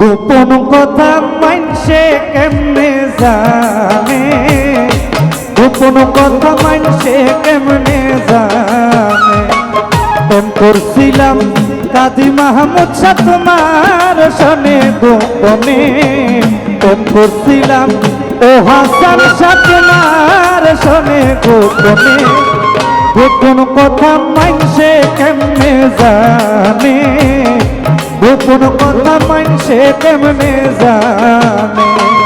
গোপন কথা মানছে কেমনে জানে? গোপন কথা মানছে কেমনে জানে? প্রেম করছিলাম কাদি মাহমুদ শাহ তোমার সনে গোপনে। প্রেম করছিলাম ও হাসান শাহ তোমার সনে গোপনে। গোপন কথা মানছে কেমনে জানে? গোপন কথা মানছে কেমনে জানে।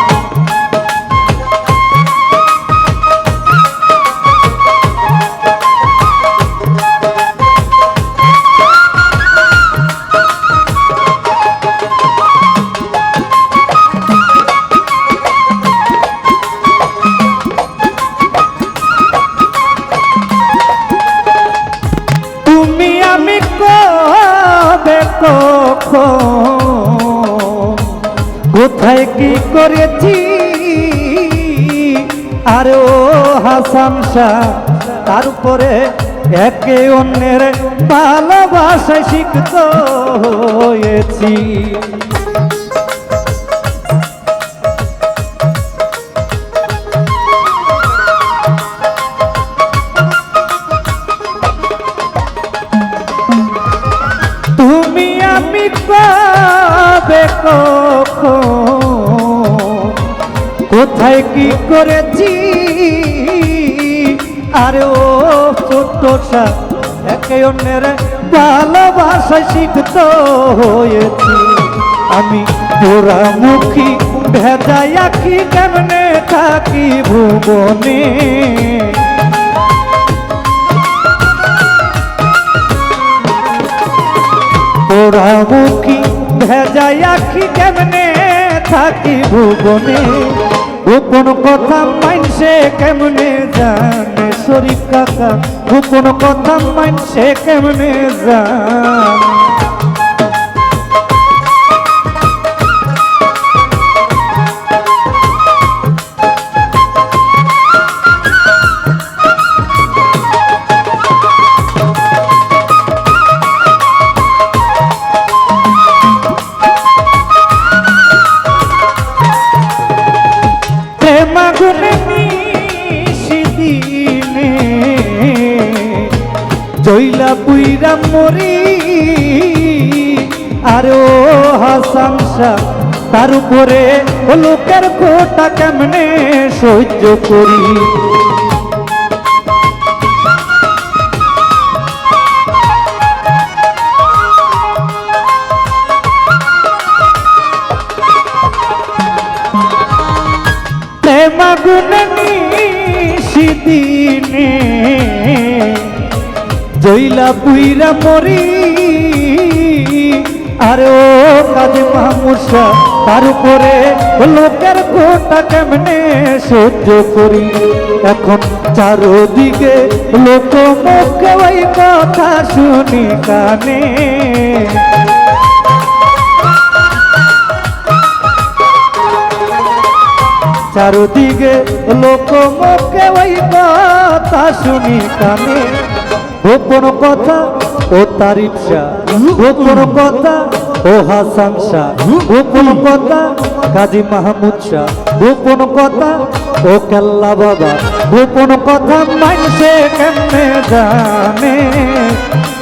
কোথায় কি করেছি? আর ও হাসান শাহ তারপরে একে অন্যের ভালোবাসায় শিখত হয়েছি। কখন? কোথায় কি করেছি? আরে ও ছোট্টটা একে অন্যের ভালোবাসা শিখত হয়েছি। আমি পোড়ামুখী ভেজাই আখি কেমনে থাকি ভুবনে? পোড়ামুখী ভেজাই আখি কেমনে থাকি ভুবনে? গোপন কথা মানছে কেমনে জানে? শরীর কাকা, গোপন কথা মানছে কেমনে জানে? পুইরা মরি। আর ও হাসান তার উপরে ও লোকের কোটা কেমনে সহ্য করি? প্রেমাগুনে নিশিদিনে জৈলা পুইরা মরি। আরে ও কাজে মামুসা তার উপরে লোকের কোটা কেমনে সহ্য করি? এখন চারোদিকে লোক মুখে ওই কথা শুনি কানে। চারদিকে লোক মুখে ওই কথা শুনি কানে। গোপন কথা ও তারিফ শাহ গোপন কথা ও হাসান শাহ গোপন কথা কাজী মাহমুদ শাহ। গোপন কথা ও কেল্লা বাবা। গোপন কথা মানুষে কেমনে জানে?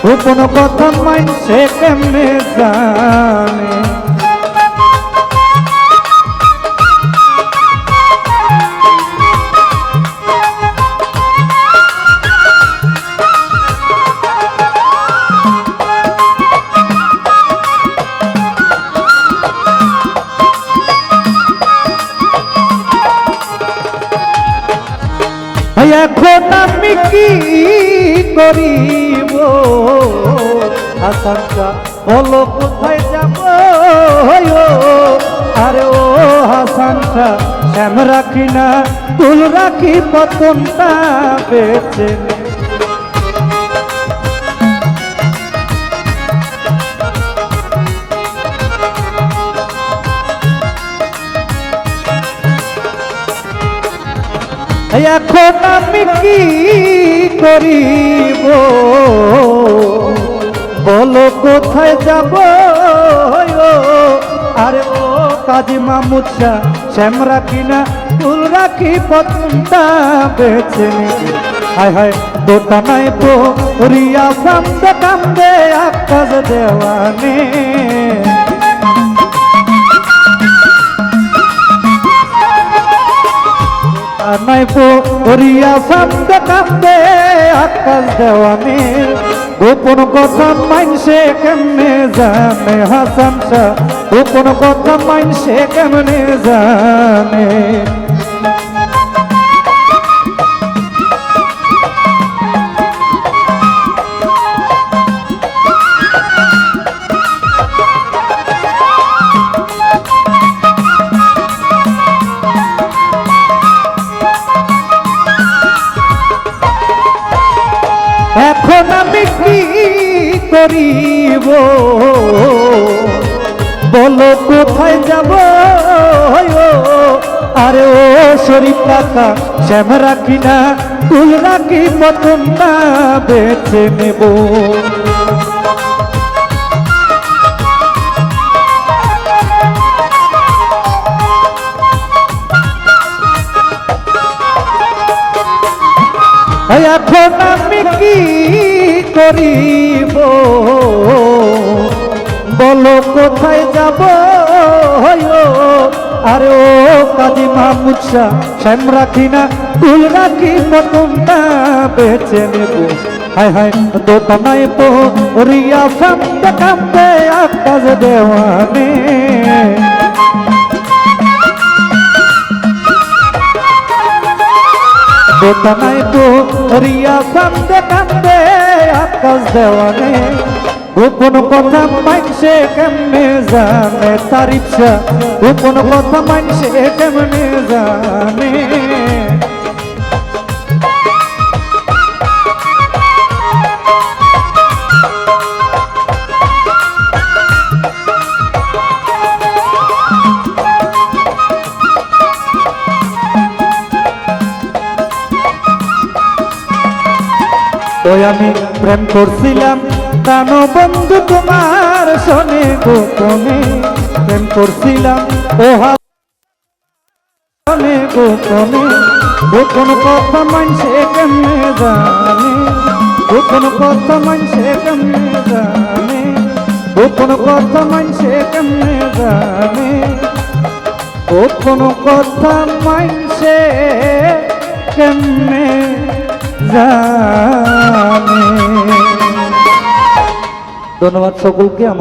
গোপন কথা মানুষে কেমনে জানে? এখন আমি কি করিব? আশঙ্কা বলো, কোথায় যাব? আরে ও হাসানটা শ্যাম রাখি না তুল রাখি, পতনটা বেছে এখন আমি কি করিব? বলো, কোথায় যাব? আরে ও কাজী শাহ শ্যাম রাখি না ফুল রাখি পতনটা বেছে হায় হায় দোটা নাই পো রিয়া কান্দে কান্দে, আকাশ দেওয়ানে। নাই পো রিয়া কান্দে কান্দে আকাশ দেওয়ানে। গোপন কথা মাইনসে কেমনে জানে, হাসান গোপন কথা মাইনসে কেমনে জানে? বলো, কোথায় যাব? আরে ও, শরীফ কাকা শ্যাম রাখি না তুল রাখি মতন না বেছে নেব? এখন আমি কি করিব? বলো, কোথায় যাব? আরে ও কাজী শাহ, শ্যাম রাখি না তুল রাখি মতনটা বেছে নেব। হায় হায় দোকানায় তো রিয়া কামতে কামতে আকাশ দেওয়ানে। দোকানায় তো রিয়া আকাশ দেওয়ানে। গোপন কথা মানছে কেমনে জানে? তারিফ শাহ গোপন কথা মানছে কেমনে জানে? ওই আমি প্রেম করছিলাম প্রাণ বন্ধু তোমার শোনে গোপনে প্রেম করছিলাম, ওহা গোপনে গোপন কথা মানছে কেমনে জানে। গোপন কথা মানছে কেমনে জানে। গোপন কথা মানছে কেমনে জানে। গোপন কথা মানছে কেমনে জানে। ধন্যবাদ সকলকে আমার